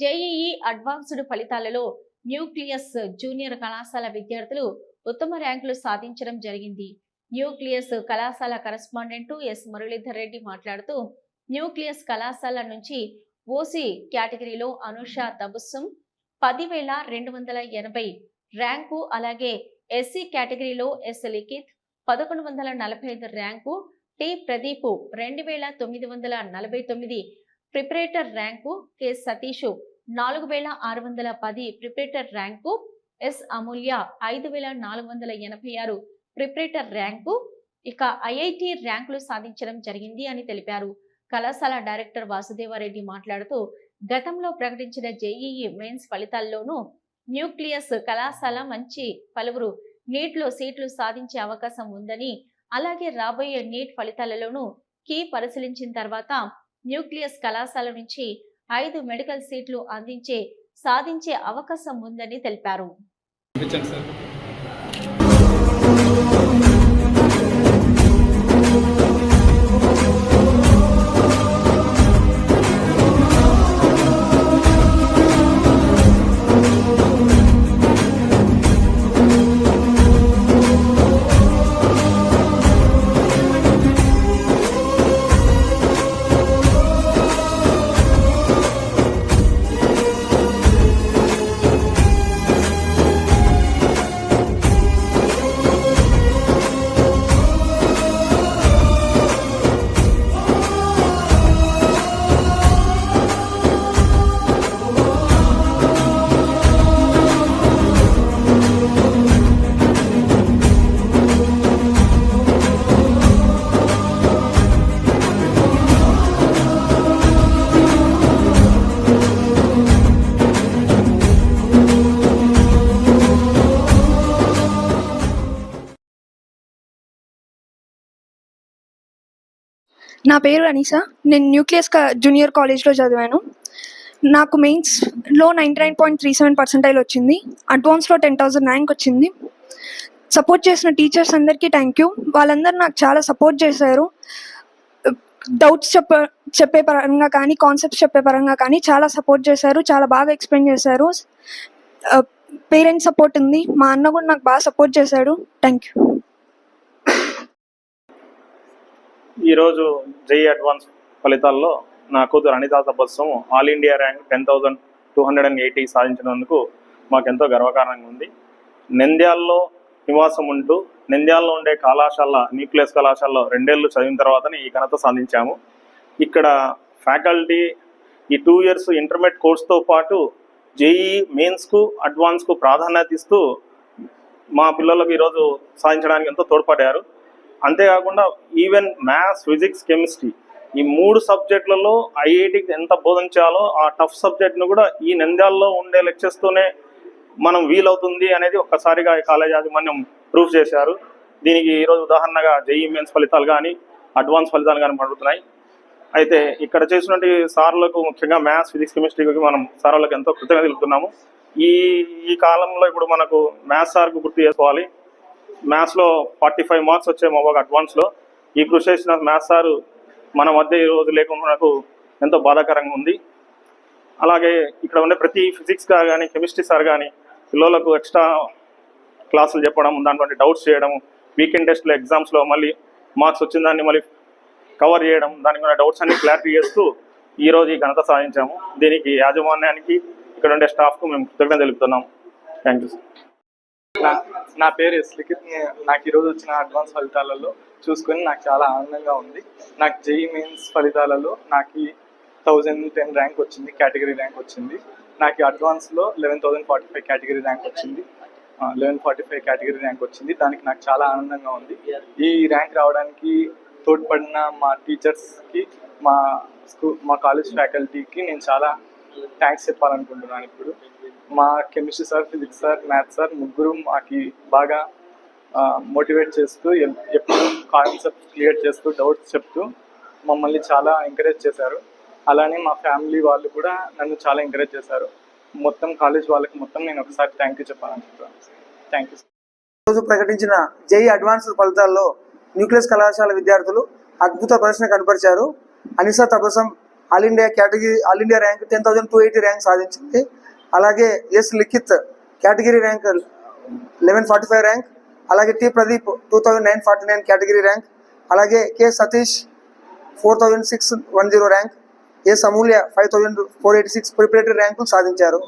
JEE advanced ఫలితాలలో nucleus junior కళాశాల విద్యార్థులు ఉత్తమ ర్యాంకులు సాధించడం జరిగింది. న్యూక్లియస్ కళాశాల కరెస్పాండెంట్ ఎస్. మురళీధర్ రెడ్డి మాట్లాడుతూ న్యూక్లియస్ కళాశాల నుంచి ఓసీ కేటగిరీలో అనుష తబుస్సుం పదివేల రెండు వందల ఎనభై ర్యాంకు అలాగే ఎస్సీ కేటగిరీలో ఎస్. లిఖిత్ పదకొండు వందల నలభై ఐదు ర్యాంకు టి. ప్రదీప్ రెండు వేల తొమ్మిది వందల నలభై తొమ్మిది ప్రిపరేటర్ ర్యాంకు కె సతీష్ నాలుగు వేల ఆరు వందల పది ప్రిపరేటర్ ర్యాంకు ఎస్ అమూల్య ఐదు వేల నాలుగు వందల ఎనభై ఆరు ప్రిపరేటర్ ర్యాంకు. ఇక ఐఐటి ర్యాంకులు సాధించడం జరిగింది అని తెలిపారు. కళాశాల డైరెక్టర్ వాసుదేవారెడ్డి మాట్లాడుతూ గతంలో ప్రకటించిన జేఈఈ మెయిన్స్ ఫలితాల్లోనూ న్యూక్లియస్ కళాశాల మంచి పలువురు నీట్లో సీట్లు సాధించే అవకాశం ఉందని అలాగే రాబోయే నీట్ ఫలితాలలోనూ కీ పరిశీలించిన తర్వాత న్యూక్లియస్ కళాశాల నుంచి ఐదు మెడికల్ సీట్లు అందించే సాధించే అవకాశం ఉందని తెలిపారు. నా పేరు అనీసా. నేను న్యూక్లియస్ జూనియర్ కాలేజ్లో చదివాను. నాకు మెయిన్స్లో ninety nine point three seven percentile వచ్చింది. అడ్వాన్స్లో టెన్ థౌసండ్ ర్యాంక్ వచ్చింది. సపోర్ట్ చేసిన టీచర్స్ అందరికీ థ్యాంక్ యూ. వాళ్ళందరూ నాకు చాలా సపోర్ట్ చేశారు. డౌట్స్ చెప్ప చెప్పే పరంగా కానీ కాన్సెప్ట్స్ చెప్పే పరంగా కానీ చాలా సపోర్ట్ చేశారు. చాలా బాగా ఎక్స్ప్లెయిన్ చేశారు. పేరెంట్స్ సపోర్ట్ ఉంది. మా అన్న కూడా నాకు బాగా సపోర్ట్ చేశాడు. Thank you. ఈరోజు జై అడ్వాన్స్ ఫలితాల్లో నా కూతురు Anita Tabassum all India rank ten thousand two hundred and eighty సాధించినందుకు మాకెంతో గర్వకారణంగా ఉంది. నంద్యాల్లో నివాసం ఉంటూ నంద్యాల్లో ఉండే కళాశాల న్యూక్లియస్ కళాశాలలో రెండేళ్ళు చదివిన తర్వాతనే ఈ ఘనత సాధించాము. ఇక్కడ ఫ్యాకల్టీ ఈ టూ ఇయర్స్ ఇంటర్మీడియట్ కోర్స్తో పాటు జేఈ మెయిన్స్కు అడ్వాన్స్కు ప్రాధాన్యత ఇస్తూ మా పిల్లలకు ఈరోజు సాధించడానికి ఎంతో తోడ్పడ్డారు. అంతేకాకుండా ఈవెన్ మ్యాథ్స్ ఫిజిక్స్ కెమిస్ట్రీ ఈ మూడు సబ్జెక్టులలో ఐఐటికి ఎంత బోధించాలో ఆ టఫ్ సబ్జెక్ట్ను కూడా ఈ నంద్యాలలో ఉండే లెక్చర్స్తోనే మనం వీలవుతుంది అనేది ఒక్కసారిగా ఈ కాలేజ్ యాజమాన్యం ప్రూఫ్ చేశారు. దీనికి ఈరోజు ఉదాహరణగా జేఈ మెయిన్స్ ఫలితాలు కానీ అడ్వాన్స్ ఫలితాలు కానీ పడుతున్నాయి అయితే ఇక్కడ చేసినటువంటి సార్లకు ముఖ్యంగా మ్యాథ్స్ ఫిజిక్స్ కెమిస్ట్రీకి మనం సార్లకు ఎంతో కృతజ్ఞత తెలుపుతున్నాము. ఈ ఈ కాలంలో ఇప్పుడు మనకు మ్యాథ్స్ సార్కు గుర్తు చేసుకోవాలి. మ్యాథ్స్లో ఫార్టీ ఫైవ్ మార్క్స్ వచ్చాయి మా బాగా అడ్వాన్స్లో ఈ కృషి చేసిన మ్యాథ్స్ సారు మన మధ్య ఈ రోజు లేకుండా నాకు ఎంతో బాధాకరంగా ఉంది. అలాగే ఇక్కడ ఉండే ప్రతి ఫిజిక్స్ సార్ కానీ కెమిస్ట్రీ సార్ కానీ పిల్లలకు ఎక్స్ట్రా క్లాసులు చెప్పడం దాంట్లో డౌట్స్ చేయడం వీకెండ్ టెస్ట్లో ఎగ్జామ్స్లో మళ్ళీ మార్క్స్ వచ్చిన దాన్ని మళ్ళీ కవర్ చేయడం దానికి ఉన్న డౌట్స్ అన్ని క్లారిటీ చేస్తూ ఈరోజు ఈ ఘనత సాధించాము. దీనికి యాజమాన్యానికి ఇక్కడ ఉండే స్టాఫ్కు మేము కృతజ్ఞత తెలుపుతున్నాము. థ్యాంక్ యూ నా నా పేరు ఎస్ లిఖిత్ నాకు ఈరోజు వచ్చిన అడ్వాన్స్ ఫలితాలలో చూసుకొని నాకు చాలా ఆనందంగా ఉంది. నాకు జేఈ మెయిన్స్ ఫలితాలలో నాకు థౌజండ్ టెన్ ర్యాంక్ వచ్చింది కేటగిరీ ర్యాంక్ వచ్చింది. నాకు అడ్వాన్స్లో eleven thousand forty five category rank వచ్చింది. Eleven forty five category rank వచ్చింది. దానికి నాకు చాలా ఆనందంగా ఉంది. ఈ ర్యాంక్ రావడానికి తోడ్పడిన మా టీచర్స్కి మా స్కూల్ మా కాలేజ్ ఫ్యాకల్టీకి నేను చాలా థ్యాంక్స్ చెప్పాలనుకుంటున్నాను ఇప్పుడు. మా chemistry sir physics sir maths sir ముగ్గురు మాకి బాగా మోటివేట్ చేస్తూ ఎప్పుడు కాన్సెప్ట్ క్లియర్ చేస్తూ డౌట్స్ చెప్తూ మమ్మల్ని చాలా ఎంకరేజ్ చేశారు. అలానే మా ఫ్యామిలీ వాళ్ళు కూడా నన్ను చాలా ఎంకరేజ్ చేశారు. మొత్తం కాలేజ్ వాళ్ళకి మొత్తం నేను ఒకసారి థ్యాంక్ యూ చెప్పాలనుకుంటున్నాను థ్యాంక్ యూ రోజు ప్రకటించిన జై అడ్వాన్స్ ఫలితాల్లో న్యూక్లియస్ కళాశాల విద్యార్థులు అద్భుత ప్రదర్శన కనపరిచారు. Anisa Tabassum all India category all India rank ten thousand two eighty rank సాధించింది. అలాగే S Likhith category rank eleven forty five rank అలాగే T Pradeep two thousand nine forty nine category rank అలాగే K Satish four thousand six one zero rank S Amulya five thousand four eighty six preparatory ర్యాంకులు సాధించారు.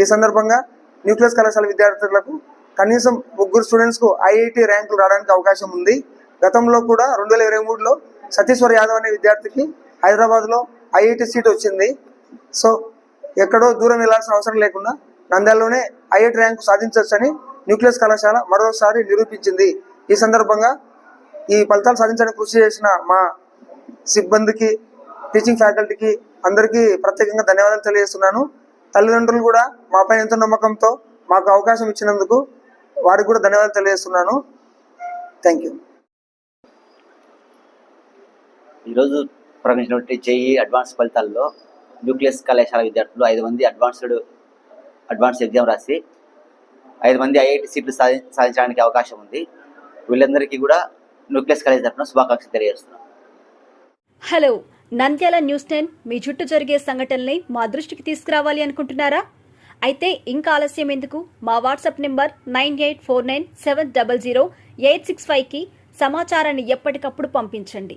ఈ సందర్భంగా nucleus కళాశాల విద్యార్థులకు కనీసం ముగ్గురు స్టూడెంట్స్కు ఐఐటి ర్యాంకులు రావడానికి అవకాశం ఉంది. గతంలో కూడా రెండు వేల ఇరవై మూడులో సతీశ్వర్ యాదవ్ అనే విద్యార్థికి హైదరాబాద్లో ఐఐటి సీట్ వచ్చింది. సో ఎక్కడో దూరం వెళ్ళాల్సిన అవసరం లేకుండా నంద్యాలలోనే ఐఐటి ర్యాంకు సాధించవచ్చని న్యూక్లియస్ కళాశాల మరోసారి నిరూపించింది. ఈ సందర్భంగా ఈ ఫలితాలు సాధించడానికి కృషి చేసిన మా సిబ్బందికి టీచింగ్ ఫ్యాకల్టీకి అందరికీ ప్రత్యేకంగా ధన్యవాదాలు తెలియజేస్తున్నాను. తల్లిదండ్రులు కూడా మా పైన ఎంతో నమ్మకంతో మాకు అవకాశం ఇచ్చినందుకు వారికి కూడా ధన్యవాదాలు తెలియజేస్తున్నాను. థ్యాంక్ యూ ఈరోజు ప్రకటించినటువంటి చెయ్యి అడ్వాన్స్ ఫలితాల్లో న్యూక్లియస్ కళాశాల విద్యార్థులు ఐదు మంది అడ్వాన్స్డ్ అడ్వాన్స్ ఎగ్జామ్ రాసి ఐదు మంది ఐఐటి సీట్లు సాధి సాధించడానికి అవకాశం ఉంది. వీళ్ళందరికీ కూడా న్యూక్లియస్ కాలేజ్ తరఫున శుభాకాంక్షలు తెలియజేస్తున్నాం. హలో నంద్యాల న్యూస్ టెన్ మీ చుట్టూ జరిగే సంఘటనల్ని మా దృష్టికి తీసుకురావాలి అనుకుంటున్నారా? అయితే ఇంకా ఆలస్యం ఎందుకు? మా WhatsApp number nine eight four nine seven double zero eight six ఫైవ్కి సమాచారాన్ని ఎప్పటికప్పుడు పంపించండి.